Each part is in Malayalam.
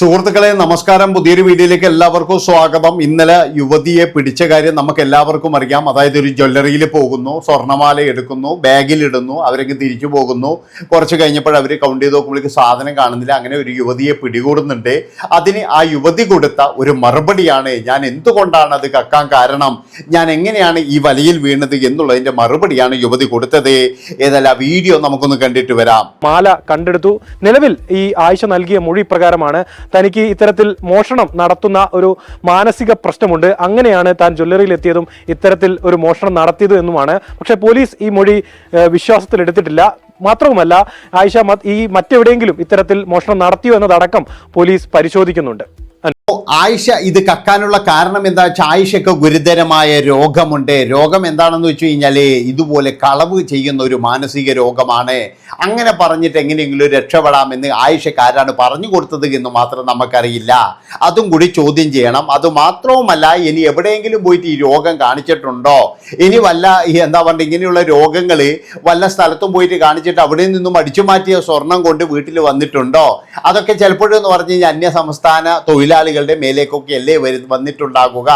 സുഹൃത്തുക്കളെ നമസ്കാരം. പുതിയൊരു വീഡിയോയിലേക്ക് എല്ലാവർക്കും സ്വാഗതം. ഇന്നലെ യുവതിയെ പിടിച്ച കാര്യം നമുക്ക് എല്ലാവർക്കും അറിയാം. അതായത് ഒരു ജ്വല്ലറിയിൽ പോകുന്നു സ്വർണമാല എടുക്കുന്നു ബാഗിൽ ഇടുന്നു അവരൊക്കെ തിരിച്ചു പോകുന്നു. കുറച്ച് കഴിഞ്ഞപ്പോൾ അവർ കൗണ്ട് ചെയ്ത് നോക്കുമ്പോഴേക്ക് സാധനം കാണുന്നില്ല. അങ്ങനെ ഒരു യുവതിയെ പിടികൂടുന്നുണ്ട്. അതിന് ആ യുവതി കൊടുത്ത ഒരു മറുപടിയാണ് ഞാൻ എന്തുകൊണ്ടാണ് അത് കക്കാൻ കാരണം? ഞാൻ എങ്ങനെയാണ് ഈ വലയിൽ വീണത് എന്നുള്ളതിന്റെ മറുപടിയാണ് യുവതി കൊടുത്തത്. ഏതല്ല വീഡിയോ നമുക്കൊന്ന് കണ്ടിട്ട് വരാം. മാല കണ്ടെടുത്തു. നിലവിൽ ഈ ആഴ്ച നൽകിയ മൊഴി പ്രകാരമാണ് തനിക്ക് ഇത്തരത്തിൽ മോഷണം നടത്തുന്ന ഒരു മാനസിക പ്രശ്നമുണ്ട്. അങ്ങനെയാണ് താൻ ജ്വല്ലറിയിൽ എത്തിയതും ഇത്തരത്തിൽ ഒരു മോഷണം നടത്തിയത് എന്നുമാണ്. പക്ഷേ പോലീസ് ഈ മൊഴി വിശ്വാസത്തിലെടുത്തിട്ടില്ല മാത്രവുമല്ല ആയിഷ ഈ മറ്റെവിടെയെങ്കിലും ഇത്തരത്തിൽ മോഷണം നടത്തിയോ എന്നതടക്കം പോലീസ് പരിശോധിക്കുന്നുണ്ട്. ആയിഷ ഇത് കക്കാനുള്ള കാരണം എന്താ വെച്ചാൽ ആയിഷയ്ക്ക് ഗുരുതരമായ രോഗമുണ്ട്. രോഗം എന്താണെന്ന് വെച്ച് കഴിഞ്ഞാൽ ഇതുപോലെ കളവ് ചെയ്യുന്ന ഒരു മാനസിക രോഗമാണ്. അങ്ങനെ പറഞ്ഞിട്ട് എങ്ങനെയെങ്കിലും രക്ഷപ്പെടാമെന്ന് ആയിഷയ്ക്ക് ആരാണ് പറഞ്ഞു കൊടുത്തത് എന്ന് മാത്രം നമുക്കറിയില്ല. അതും കൂടി ചോദ്യം ചെയ്യണം. അത് മാത്രവുമല്ല ഇനി എവിടെയെങ്കിലും പോയിട്ട് ഈ രോഗം കാണിച്ചിട്ടുണ്ടോ? ഇനി വല്ല എന്താ പറയുക ഇങ്ങനെയുള്ള രോഗങ്ങൾ വല്ല സ്ഥലത്തും പോയിട്ട് കാണിച്ചിട്ട് അവിടെ നിന്നും അടിച്ചു മാറ്റിയ സ്വർണം കൊണ്ട് വീട്ടിൽ വന്നിട്ടുണ്ടോ? അതൊക്കെ ചിലപ്പോഴെന്ന് പറഞ്ഞു കഴിഞ്ഞാൽ അന്യ സംസ്ഥാന തൊഴിലാളികളുടെ മേലേക്കൊക്കെ അല്ലേ വരു വന്നിട്ടുണ്ടാകുക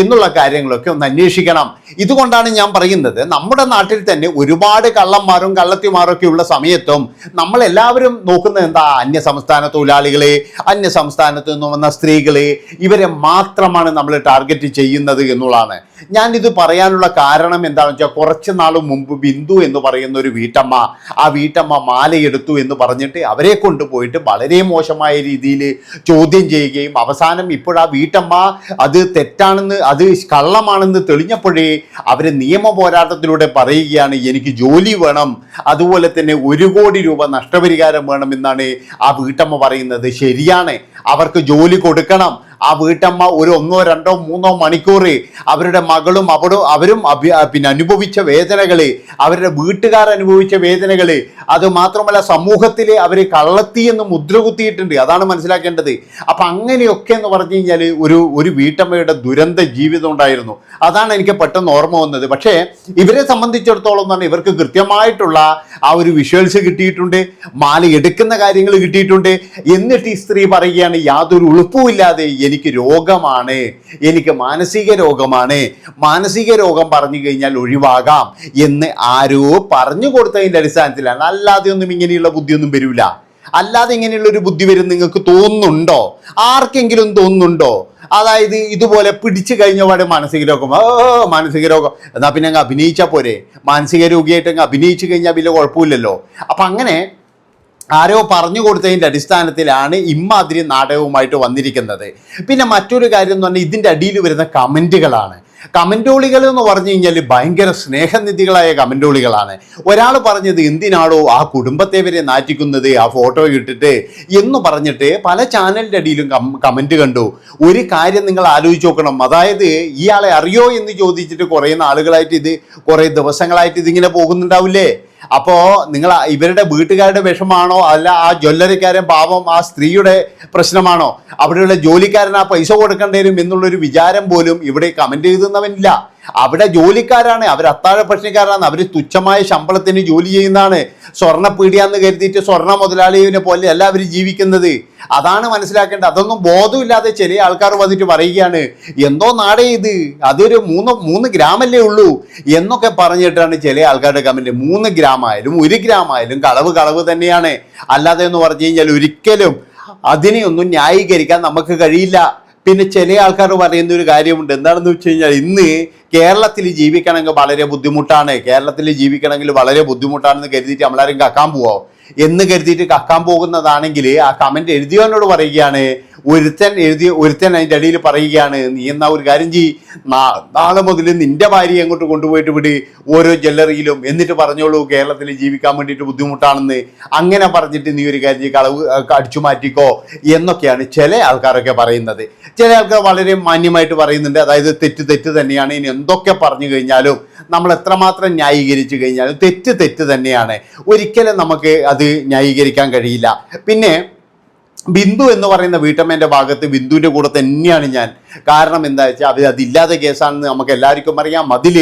എന്നുള്ള കാര്യങ്ങളൊക്കെ ഒന്ന് അന്വേഷിക്കണം. ഇതുകൊണ്ടാണ് ഞാൻ പറയുന്നത് നമ്മുടെ നാട്ടിൽ തന്നെ ഒരുപാട് കള്ളന്മാരും കള്ളത്തിമാരും ഒക്കെ ഉള്ള സമയത്തും നമ്മളെല്ലാവരും നോക്കുന്നത് എന്താ? അന്യ സംസ്ഥാന തൊഴിലാളികളെ അന്യ സംസ്ഥാനത്ത് നിന്ന് വന്ന സ്ത്രീകളെ ഇവരെ മാത്രമാണ് നമ്മൾ ടാർഗറ്റ് ചെയ്യുന്നത് എന്നുള്ളതാണ്. ഞാൻ ഇത് പറയാനുള്ള കാരണം എന്താണെന്ന് വെച്ചാൽ കുറച്ച് നാൾ മുമ്പ് ബിന്ദു എന്ന് പറയുന്ന ഒരു വീട്ടമ്മ ആ വീട്ടമ്മ മാലയെടുത്തു എന്ന് പറഞ്ഞിട്ട് അവരെ കൊണ്ടുപോയിട്ട് വളരെ മോശമായ രീതിയിൽ ചോദ്യം ചെയ്യുകയും അവസാനം ഇപ്പോഴാ വീട്ടമ്മ അത് തെറ്റാണെന്ന് അത് കള്ളമാണെന്ന് തെളിഞ്ഞപ്പോഴേ അവർ നിയമ പോരാട്ടത്തിലൂടെ പറയുകയാണ് എനിക്ക് ജോലി വേണം അതുപോലെ തന്നെ ഒരു കോടി രൂപ നഷ്ടപരിഹാരം വേണം എന്നാണ് ആ വീട്ടമ്മ പറയുന്നത്. ശരിയാണ്. അവർക്ക് ജോലി കൊടുക്കണം. ആ വീട്ടമ്മ ഒരു ഒന്നോ രണ്ടോ മൂന്നോ മണിക്കൂർ അവരുടെ മകളും അവളും അവരും പിന്നെ അനുഭവിച്ച വേദനകൾ അവരുടെ വീട്ടുകാർ അനുഭവിച്ച വേദനകൾ അത് മാത്രമല്ല സമൂഹത്തിൽ അവർ കള്ളത്തി എന്ന് മുദ്ര കുത്തിയിട്ടുണ്ട്. അതാണ് മനസ്സിലാക്കേണ്ടത്. അപ്പം അങ്ങനെയൊക്കെ എന്ന് പറഞ്ഞു കഴിഞ്ഞാൽ ഒരു ഒരു വീട്ടമ്മയുടെ ദുരന്ത ജീവിതം ഉണ്ടായിരുന്നു. അതാണ് എനിക്ക് പെട്ടെന്ന് ഓർമ്മ വന്നത്. പക്ഷേ ഇവരെ സംബന്ധിച്ചിടത്തോളം എന്ന് പറഞ്ഞാൽ ഇവർക്ക് കൃത്യമായിട്ടുള്ള ആ ഒരു വിഷ്വൽസ് കിട്ടിയിട്ടുണ്ട്. മാല എടുക്കുന്ന കാര്യങ്ങൾ കിട്ടിയിട്ടുണ്ട്. എന്നിട്ട് ഈ സ്ത്രീ പറയുകയാണ് യാതൊരു ഉളുപ്പുമില്ലാതെ എനിക്ക് രോഗമാണ് എനിക്ക് മാനസിക രോഗമാണ്. മാനസിക രോഗം പറഞ്ഞു കഴിഞ്ഞാൽ ഒഴിവാകാം എന്ന് ആരോ പറഞ്ഞു കൊടുത്തതിന്റെ അടിസ്ഥാനത്തിലാണ്. അല്ലാതെ ഒന്നും ഇങ്ങനെയുള്ള ബുദ്ധിയൊന്നും വരില്ല അല്ലാതെ ഇങ്ങനെയുള്ള ഒരു ബുദ്ധി വരും നിങ്ങൾക്ക് തോന്നുന്നുണ്ടോ? ആർക്കെങ്കിലും തോന്നുന്നുണ്ടോ? അതായത് ഇതുപോലെ പിടിച്ചു കഴിഞ്ഞ പാടെ മാനസിക രോഗം. ഓ മാനസിക രോഗം. എന്നാൽ പിന്നെ അങ്ങ് അഭിനയിച്ചാൽ പോരെ. മാനസിക രോഗിയായിട്ട് അങ്ങ് അഭിനയിച്ചു കഴിഞ്ഞാൽ വലിയ കുഴപ്പമില്ലല്ലോ. അപ്പം അങ്ങനെ ആരോ പറഞ്ഞു കൊടുത്തതിന്റെ അടിസ്ഥാനത്തിലാണ് ഇമ്മാതിരി നാടകവുമായിട്ട് വന്നിരിക്കുന്നത്. പിന്നെ മറ്റൊരു കാര്യം എന്ന് പറഞ്ഞാൽ ഇതിന്റെ അടിയിൽ വരുന്ന കമന്റുകളാണ് കമന്റോളികൾ എന്ന് പറഞ്ഞു കഴിഞ്ഞാൽ ഭയങ്കര സ്നേഹനിധികളായ കമന്റോളികളാണ് ഒരാൾ പറഞ്ഞത് എന്തിനാണോ ആ കുടുംബത്തെ വരെ നാറ്റിക്കുന്നത് ആ ഫോട്ടോ ഇട്ടിട്ട് എന്ന് പറഞ്ഞിട്ട് പല ചാനലിന്റെ അടിയിലും കമന്റ് കണ്ടു. ഒരു കാര്യം നിങ്ങൾ ആലോചിച്ച് നോക്കണം. അതായത് ഇയാളെ അറിയോ എന്ന് ചോദിച്ചിട്ട് കുറേ നാളുകളായിട്ട് ഇത് കുറേ ദിവസങ്ങളായിട്ട് ഇതിങ്ങനെ പോകുന്നുണ്ടാവില്ലേ? അപ്പോ നിങ്ങൾ ഇവരുടെ വീട്ടുകാരുടെ വിഷമാണോ? അല്ല ആ ജ്വല്ലറിക്കാരൻ പാവം ആ സ്ത്രീയുടെ പ്രശ്നമാണോ? അവിടെയുള്ള ജോലിക്കാരൻ ആ പൈസ കൊടുക്കേണ്ടി വരും എന്നുള്ളൊരു വിചാരം പോലും ഇവിടെ കമന്റ് ചെയ്തുന്നവനില്ല അവിടെ ജോലിക്കാരാണ്. അവർ അത്താഴ പ്രശ്നക്കാരാണ് അവർ തുച്ഛമായ ശമ്പളത്തിന് ജോലി ചെയ്യുന്നതാണ്. സ്വർണ പീടിയാന്ന് കരുതിയിട്ട് സ്വർണ മുതലാളിയെ പോലെ അല്ല അവർ ജീവിക്കുന്നത്. അതാണ് മനസ്സിലാക്കേണ്ടത്. അതൊന്നും ബോധമില്ലാതെ ചില ആൾക്കാർ വന്നിട്ട് പറയുകയാണ്. എന്തോ നാടേ ഇത്? അതൊരു മൂന്ന് മൂന്ന് ഗ്രാമല്ലേ ഉള്ളൂ എന്നൊക്കെ പറഞ്ഞിട്ടാണ് ചില ആൾക്കാരുടെ കമന്റ് മൂന്ന് ഗ്രാമായാലും ഒരു ഗ്രാമായാലും കളവ് കളവ് തന്നെയാണ്. അല്ലാതെ എന്ന് പറഞ്ഞു കഴിഞ്ഞാൽ ഒരിക്കലും അതിനെയൊന്നും ന്യായീകരിക്കാൻ നമുക്ക് കഴിയില്ല. പിന്നെ ചില ആൾക്കാർ പറയുന്ന ഒരു കാര്യമുണ്ട്. എന്താണെന്ന് വെച്ച് കഴിഞ്ഞാൽ ഇന്ന് കേരളത്തിൽ ജീവിക്കണമെങ്കിൽ വളരെ ബുദ്ധിമുട്ടാണ്. കേരളത്തിൽ ജീവിക്കണമെങ്കിൽ വളരെ ബുദ്ധിമുട്ടാണെന്ന് കരുതിയിട്ട് നമ്മളാരും കക്കാൻ പോവോ. എന്ന് കരുതിയിട്ട് കക്കാൻ പോകുന്നതാണെങ്കിൽ ആ കമന്റ് എഴുതിയവനോട് പറയുകയാണ് ഒരുത്തൻ എഴുതി ഒരുത്തൻ അതിന്റെ അടിയിൽ പറയുകയാണ് നീ എന്നാ ഒരു കാര്യം ചെയ് നാളെ മുതൽ നിന്റെ ഭാര്യയെ അങ്ങോട്ട് കൊണ്ടുപോയിട്ട് വിട്. ഓരോ ജ്വല്ലറിയിലും എന്നിട്ട് പറഞ്ഞോളൂ കേരളത്തിൽ ജീവിക്കാൻ വേണ്ടിയിട്ട് ബുദ്ധിമുട്ടാണെന്ന്. അങ്ങനെ പറഞ്ഞിട്ട് നീ ഒരു കാര്യം കളവ് അടിച്ചു മാറ്റിക്കോ. എന്നൊക്കെയാണ് ചില ആൾക്കാരൊക്കെ പറയുന്നത്. ചില ആൾക്കാർ വളരെ മാന്യമായിട്ട് പറയുന്നുണ്ട്. അതായത് തെറ്റ് തെറ്റ് തന്നെയാണ്. ഇനി എന്തൊക്കെ പറഞ്ഞു കഴിഞ്ഞാലും നമ്മൾ എത്രമാത്രം ന്യായീകരിച്ചു കഴിഞ്ഞാലും തെറ്റ് തെറ്റ് തന്നെയാണ്. ഒരിക്കലും നമുക്ക് അത് ന്യായീകരിക്കാൻ കഴിയില്ല. പിന്നെ ബിന്ദു എന്ന് പറയുന്ന വീട്ടമ്മേന്റെ ഭാഗത്ത് ബിന്ദുവിന്റെ കൂടെ തന്നെയാണ് ഞാൻ. കാരണം എന്താ വെച്ചാൽ അവർ അതില്ലാത്ത കേസാണെന്ന് നമുക്ക് എല്ലാവർക്കും അറിയാം. അതിൽ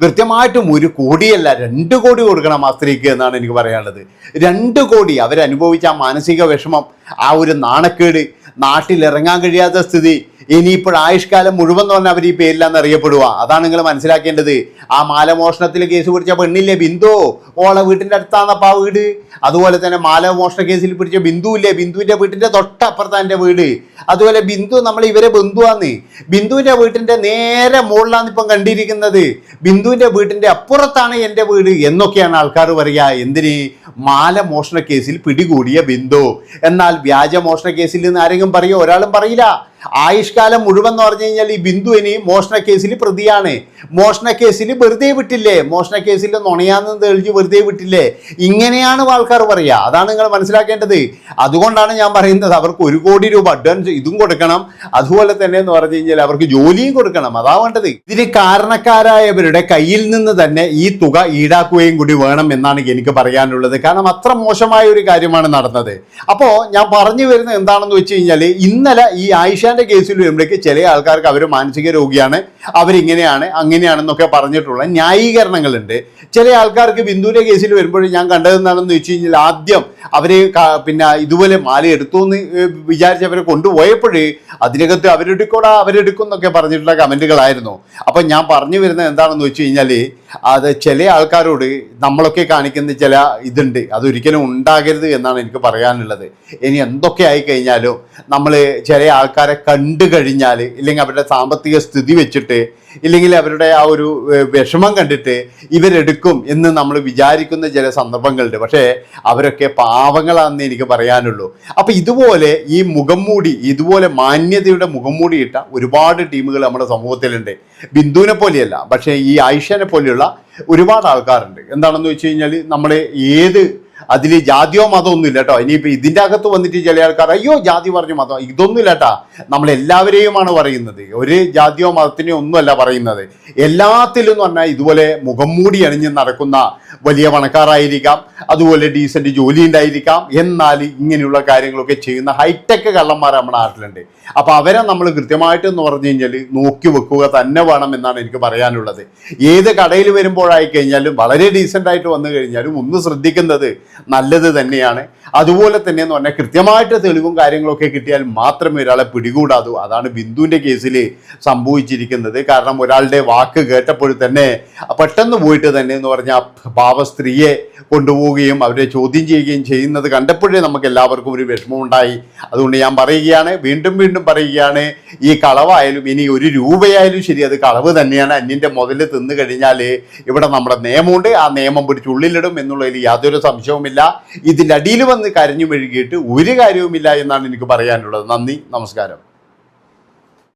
കൃത്യമായിട്ടും ഒരു കോടിയല്ല രണ്ട് കോടി കൊടുക്കണം ആ സ്ത്രീക്ക് എന്നാണ് എനിക്ക് പറയാനുള്ളത്. രണ്ട് കോടി അവരനുഭവിച്ച ആ മാനസിക വിഷമം ആ ഒരു നാണക്കേട് നാട്ടിലിറങ്ങാൻ കഴിയാത്ത സ്ഥിതി ഇനിയിപ്പോൾ ആയുഷ്കാലം മുഴുവൻ എന്ന് പറഞ്ഞാൽ അവർ ഈ പേരിലാന്ന് അറിയപ്പെടുക. അതാണ് നിങ്ങൾ മനസ്സിലാക്കേണ്ടത്. ആ മാലമോഷണത്തിൽ കേസ് പിടിച്ച പെണ്ണില്ലേ ബിന്ദു? ഓളെ വീട്ടിന്റെ ആ വീട്. അതുപോലെ തന്നെ മാലമോഷണ കേസിൽ പിടിച്ച ബിന്ദു ഇല്ലേ ബിന്ദുവിന്റെ വീട്ടിന്റെ തൊട്ടപ്പുറത്താണ് എന്റെ വീട്. അതുപോലെ ബിന്ദു നമ്മൾ ഇവരെ ബന്ധുവാന്ന്. ബിന്ദുവിന്റെ വീട്ടിന്റെ നേരെ മുകളിലാണ് ഇപ്പം കണ്ടിരിക്കുന്നത്. ബിന്ദുവിന്റെ വീട്ടിന്റെ അപ്പുറത്താണ് എന്റെ വീട് എന്നൊക്കെയാണ് ആൾക്കാർ പറയുക. എന്തിന്? മാലമോഷണ കേസിൽ പിടികൂടിയ ബിന്ദു. എന്നാൽ വ്യാജമോഷണ കേസിൽ നിന്ന് ആരെങ്കിലും പറയോ? ഒരാളും പറയില്ല. ആയുഷ്കാലം മുഴുവൻ എന്ന് പറഞ്ഞു കഴിഞ്ഞാൽ ഈ ബിന്ദു ഇനി മോഷണ കേസിൽ പ്രതിയാണ്. മോഷണ കേസിൽ വെറുതെ വിട്ടില്ലേ? മോഷണ കേസിൽ നുണയാന്ന് തെളിഞ്ഞ് വെറുതെ വിട്ടില്ലേ? ഇങ്ങനെയാണ് ആൾക്കാർ പറയുക. അതാണ് നിങ്ങൾ മനസ്സിലാക്കേണ്ടത്. അതുകൊണ്ടാണ് ഞാൻ പറയുന്നത് അവർക്ക് ഒരു കോടി രൂപ അഡ്വാൻസ് ഇതും കൊടുക്കണം. അതുപോലെ തന്നെ എന്ന് പറഞ്ഞു കഴിഞ്ഞാൽ അവർക്ക് ജോലിയും കൊടുക്കണം. അതാ വേണ്ടത്. ഇതിന് കാരണക്കാരായവരുടെ കയ്യിൽ നിന്ന് തന്നെ ഈ തുക ഈടാക്കുകയും കൂടി വേണം എന്നാണ് എനിക്ക് പറയാനുള്ളത്. കാരണം അത്ര മോശമായ ഒരു കാര്യമാണ് നടന്നത്. അപ്പോൾ ഞാൻ പറഞ്ഞു വരുന്നത് എന്താണെന്ന് വെച്ച് കഴിഞ്ഞാൽ ഇന്നലെ ഈ ആയിഷാന്റെ കേസിൽ വരുമ്പോഴേക്ക് ചില ആൾക്കാർക്ക് അവർ മാനസിക രോഗിയാണ് അവരിങ്ങനെയാണ് അങ്ങനെയാണെന്നൊക്കെ പറഞ്ഞിട്ടുള്ള ന്യായീകരണങ്ങളുണ്ട്. ചില ആൾക്കാർക്ക് ബിന്ദുവിന്റെ കേസിൽ വരുമ്പോഴും ഞാൻ കണ്ടതെന്നാണെന്ന് വെച്ച് കഴിഞ്ഞാൽ ആദ്യം അവരെ പിന്നെ ഇതുപോലെ മാല എടുത്തു എന്ന് വിചാരിച്ച് അവരെ കൊണ്ടുപോയപ്പോഴേ അതിനകത്ത് അവരെടുക്കോടാ അവരെടുക്കും എന്നൊക്കെ പറഞ്ഞിട്ടുള്ള കമന്റുകളായിരുന്നു. അപ്പം ഞാൻ പറഞ്ഞു വരുന്നത് എന്താണെന്ന് വെച്ച് കഴിഞ്ഞാൽ അത് ചില ആൾക്കാരോട് നമ്മളൊക്കെ കാണിക്കുന്ന ചില ഇതുണ്ട്. അതൊരിക്കലും ഉണ്ടാകരുത് എന്നാണ് എനിക്ക് പറയാനുള്ളത്. ഇനി എന്തൊക്കെ ആയി കഴിഞ്ഞാലും നമ്മൾ ചില ആൾക്കാരെ കണ്ടു കഴിഞ്ഞാൽ ഇല്ലെങ്കിൽ അവരുടെ സാമ്പത്തിക സ്ഥിതി വെച്ചിട്ട് ഇല്ലെങ്കിൽ അവരുടെ ആ ഒരു വിഷമം കണ്ടിട്ട് ഇവരെടുക്കും എന്ന് നമ്മൾ വിചാരിക്കുന്ന ചില സന്ദർഭങ്ങളുണ്ട്. പക്ഷേ അവരൊക്കെ പാവങ്ങളാണെന്ന് എനിക്ക് പറയാനുള്ളൂ. അപ്പം ഇതുപോലെ ഈ മുഖം മൂടി ഇതുപോലെ മാന്യതയുടെ മുഖം മൂടിയിട്ട ഒരുപാട് ടീമുകൾ നമ്മുടെ സമൂഹത്തിലുണ്ട്. ബിന്ദുവിനെ പോലെയല്ല പക്ഷേ ഈ ആയിഷനെ പോലെയുള്ള ഒരുപാട് ആൾക്കാരുണ്ട്. എന്താണെന്ന് വെച്ച് കഴിഞ്ഞാൽ നമ്മൾ ഏത് അതിൽ ജാതിയോ മതമോ ഒന്നും ഇല്ല കേട്ടോ ഇനിയിപ്പോൾ ഇതിന്റെ അകത്ത് വന്നിട്ട് ചില ആൾക്കാർ അയ്യോ ജാതി പറഞ്ഞു മതം. ഇതൊന്നും ഇല്ല കേട്ടാ നമ്മൾ എല്ലാവരെയുമാണ് പറയുന്നത്. ഒരു ജാതിയോ മതത്തിനെയോ ഒന്നുമല്ല പറയുന്നത്. എല്ലാത്തിലും എന്ന് പറഞ്ഞാൽ ഇതുപോലെ മുഖം മൂടി അണിഞ്ഞ് നടക്കുന്ന വലിയ പണക്കാരായിരിക്കാം. അതുപോലെ ഡീസന്റ് ജോലി ഉണ്ടായിരിക്കാം. എന്നാൽ ഇങ്ങനെയുള്ള കാര്യങ്ങളൊക്കെ ചെയ്യുന്ന ഹൈടെക് കള്ളന്മാർ നമ്മുടെ നാട്ടിലുണ്ട്. അപ്പോൾ അവരെ നമ്മൾ കൃത്യമായിട്ട് എന്ന് പറഞ്ഞു കഴിഞ്ഞാൽ നോക്കി വെക്കുക തന്നെ വേണം എന്നാണ് എനിക്ക് പറയാനുള്ളത്. ഏത് കടയിൽ വരുമ്പോഴായി കഴിഞ്ഞാലും വളരെ ഡീസന്റ് ആയിട്ട് വന്നു കഴിഞ്ഞാലും ഒന്ന് ശ്രദ്ധിക്കുന്നത് നല്ലത് തന്നെയാണ്. അതുപോലെ തന്നെ എന്ന് പറഞ്ഞാൽ കൃത്യമായിട്ട് തെളിവും കാര്യങ്ങളൊക്കെ കിട്ടിയാൽ മാത്രമേ ഒരാളെ പിടികൂടാതൂ. അതാണ് ബിന്ദുവിന്റെ കേസിൽ സംഭവിച്ചിരിക്കുന്നത്. കാരണം ഒരാളുടെ വാക്ക് കേട്ടപ്പോൾ തന്നെ പെട്ടെന്ന് പോയിട്ട് തന്നെ എന്ന് പറഞ്ഞാൽ പാവ സ്ത്രീയെ കൊണ്ടുപോവുകയും അവരെ ചോദ്യം ചെയ്യുകയും ചെയ്യുന്നത് കണ്ടപ്പോഴേ നമുക്ക് എല്ലാവർക്കും ഒരു വിഷമമുണ്ടായി. അതുകൊണ്ട് ഞാൻ പറയുകയാണ് വീണ്ടും വീണ്ടും പറയുകയാണ് ഈ കളവായാലും ഇനി ഒരു രൂപയായാലും ശരി അത് കളവ് തന്നെയാണ്. അന്യന്റെ മുതൽ തിന്നു കഴിഞ്ഞാൽ ഇവിടെ നമ്മുടെ നിയമമുണ്ട്. ആ നിയമം പിടിച്ചുള്ളിലിടും എന്നുള്ളതിൽ യാതൊരു സംശയവുമില്ല ഇതിന്റെ അടിയിൽ വന്ന് കരഞ്ഞു മെഴുകിയിട്ട് ഒരു കാര്യവുമില്ല എന്നാണ് എനിക്ക് പറയാനുള്ളത്. നന്ദി നമസ്കാരം.